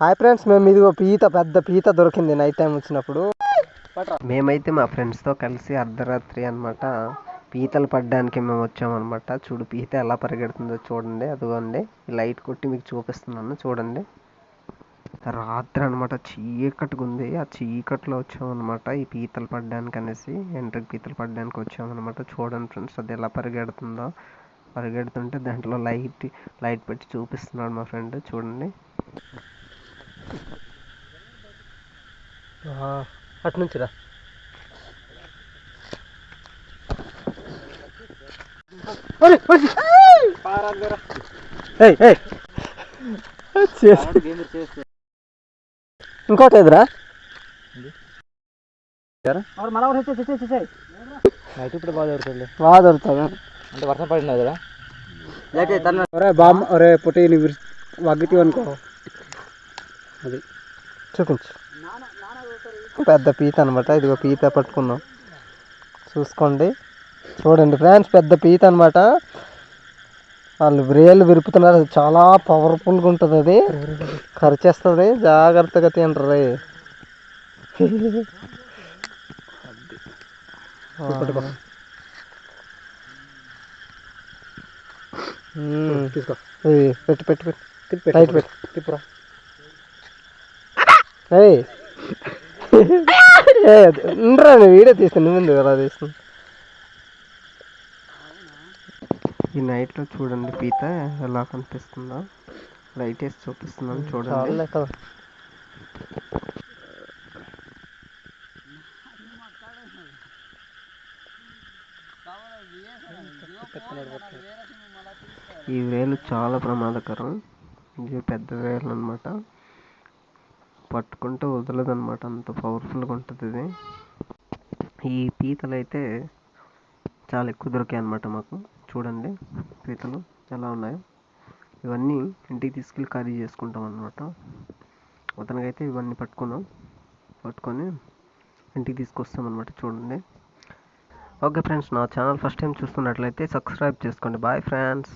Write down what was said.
Hi friends మేము ఇదిగో పీత పెద్ద పీత దొరికింది నైట్ టైం వచ్చినప్పుడు. మేమైతే మా ఫ్రెండ్స్తో కలిసి అర్ధరాత్రి అనమాట పీతలు పడ్డానికి మేము వచ్చామన్నమాట. చూడు పీత ఎలా పరిగెడుతుందో చూడండి అదిగోండి లైట్ కొట్టి మీకు చూపిస్తున్నాను చూడండి. రాత్రి అనమాట చీకటిగా ఉంది ఆ చీకట్లో వచ్చామన్నమాట ఈ పీతలు పడ్డానికి అనేసి ఎంట్రీకి పీతలు పడ్డానికి వచ్చామన్నమాట. చూడండి ఫ్రెండ్స్ అది ఎలా పరిగెడుతుందో. పరిగెడుతుంటే దాంట్లో లైట్ లైట్ పెట్టి చూపిస్తున్నాడు మా ఫ్రెండ్ చూడండి. అటు నుంచి రా. ఇంకోటి ఎదురా నైట్ ఇప్పుడు బాగా దొరుకుతుంది. బాగా దొరుకుతుంది. అంటే వర్షం పడింది కదా ఒరే బామ్మ ఒరే పుట్టి నువ్వు వగ్గితి అనుకో. అది. చూపించు. పెద్ద పీత అనమాట ఇదిగో పీత పట్టుకున్నాం. చూసుకోండి. చూడండి ఫ్రెండ్స్ పెద్ద పీత అనమాట వాళ్ళు వ్రేళ్ళు విరుపుతున్నారు. అది చాలా పవర్ఫుల్గా ఉంటుంది అది. ఖర్చేస్తుంది జాగ్రత్తగా తీసుకో. పెట్టు పెట్టు పెట్టు. టైట్ పెట్టు తిప్పురా. ఉండరా నేను వీడియో తీస్తాను నువ్వు ఎందుకు అలా తీస్తాను ఈ నైట్లో చూడండి పీత ఎలా కనిపిస్తుందో. లైట్ వేసి చూపిస్తున్నాను చూడండి. ఈ వేలు చాలా ప్రమాదకరం. ఇది పెద్ద వేలు అనమాట పట్టుకుంటే వదలదు అనమాట అంత పవర్ఫుల్గా ఉంటుంది ఇది ఈ పీతలు అయితే చాలా ఎక్కువ దొరికాయి అనమాట మాకు. చూడండి పీతలు ఎలా ఉన్నాయో. ఇవన్నీ ఇంటికి తీసుకెళ్ళి కర్రీ చేసుకుంటాం అనమాట అతనికైతే ఇవన్నీ పట్టుకున్నాం. పట్టుకొని ఇంటికి తీసుకొస్తాం అనమాట చూడండి. ఓకే ఫ్రెండ్స్ నా ఛానల్ ఫస్ట్ టైం చూస్తున్నట్లయితే సబ్స్క్రైబ్ చేసుకోండి. Bye friends.